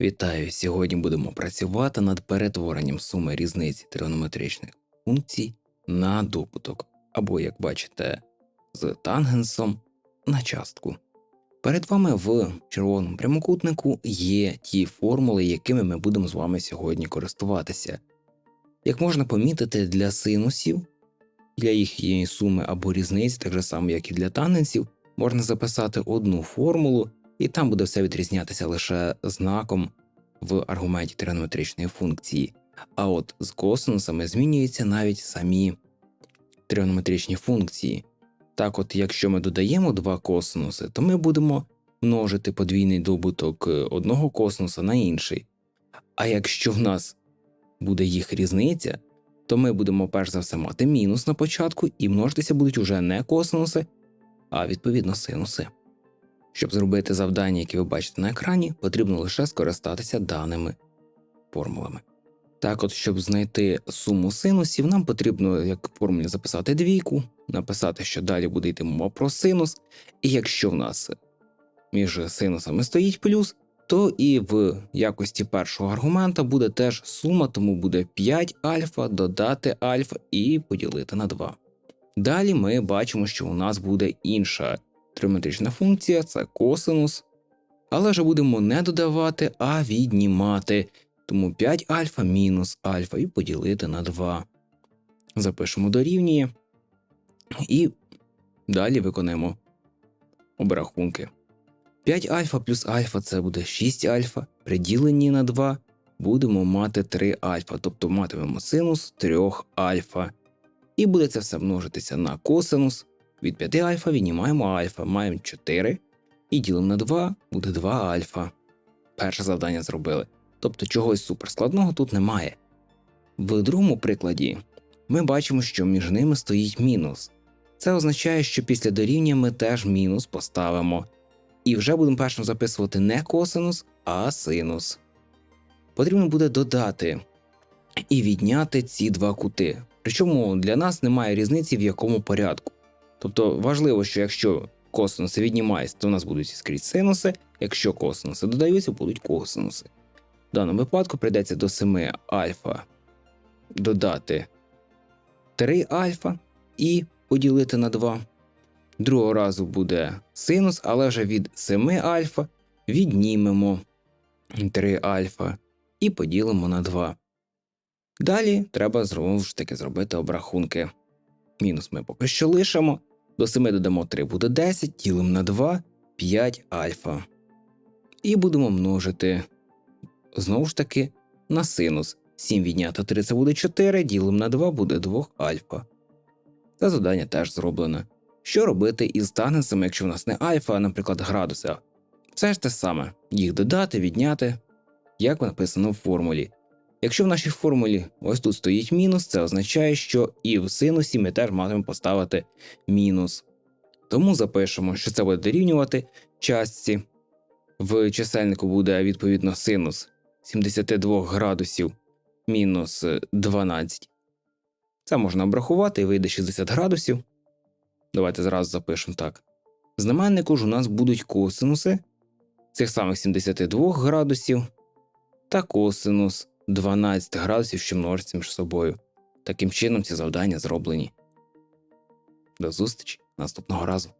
Вітаю! Сьогодні будемо працювати над перетворенням суми різниці тригонометричних функцій на добуток, або, як бачите, з тангенсом на частку. Перед вами в червоному прямокутнику є ті формули, якими ми будемо з вами сьогодні користуватися. Як можна помітити, для синусів, для їхньої суми або різниці, так же само, як і для тангенсів, можна записати одну формулу, і там буде все відрізнятися лише знаком в аргументі тригонометричної функції. А от з косинусами змінюються навіть самі тригонометричні функції. Так, от, якщо ми додаємо два косинуси, то ми будемо множити подвійний добуток е, одного косинуса на інший. А якщо в нас буде їх різниця, то ми будемо перш за все мати мінус на початку, і множитися будуть уже не косинуси, а відповідно синуси. Щоб зробити завдання, які ви бачите на екрані, потрібно лише скористатися даними формулами. Так, от, щоб знайти суму синусів, нам потрібно як в формулі записати двійку, написати, що далі буде йти мова про синус, і якщо в нас між синусами стоїть плюс, то і в якості першого аргумента буде теж сума, тому буде 5 альфа додати альфа і поділити на 2. Далі ми бачимо, що у нас буде інша тригонометрична функція це косинус, але вже будемо не додавати, а віднімати. Тому 5 альфа мінус альфа і поділити на 2. Запишемо дорівнює і далі виконаємо обрахунки. 5 альфа плюс альфа це буде 6 альфа, приділені на 2 будемо мати 3 альфа, тобто матимемо синус 3 альфа. І буде це все множитися на косинус. Від 5 альфа віднімаємо альфа, маємо 4 і ділимо на 2 буде 2 альфа. Перше завдання зробили. Тобто чогось суперскладного тут немає. В другому прикладі ми бачимо, що між ними стоїть мінус. Це означає, що після дорівняння ми теж мінус поставимо. І вже будемо першим записувати не косинус, а синус. Потрібно буде додати і відняти ці два кути. Причому для нас немає різниці в якому порядку. Тобто важливо, що якщо косинуси віднімаються, то у нас будуть скрізь синуси, якщо косинуси додаються, будуть косинуси. В даному випадку прийдеться до 7 альфа додати 3 альфа і поділити на 2. Другого разу буде синус, але вже від 7 альфа віднімемо 3 альфа і поділимо на 2. Далі треба знову ж таки зробити обрахунки. Мінус ми поки що лишимо. До 7 додамо 3 буде 10, ділимо на 2 5 альфа. І будемо множити знову ж таки на синус. 7 відняти 3 це буде 4, ділимо на 2 буде 2 альфа. Це завдання теж зроблене. Що робити із тангенсами, якщо в нас не альфа, а, наприклад, градуси? Це ж те саме: їх додати, відняти, як написано в формулі. Якщо в нашій формулі ось тут стоїть мінус, це означає, що і в синусі ми теж матимемо поставити мінус. Тому запишемо, що це буде дорівнювати частці. В чисельнику буде відповідно синус 72 градусів мінус 12. Це можна обрахувати і вийде 60 градусів. Давайте зразу запишемо так. В знаменнику ж у нас будуть косинуси цих самих 72 градусів та косинус 12 градусів, що множиться між собою. Таким чином ці завдання зроблені. До зустрічі наступного разу.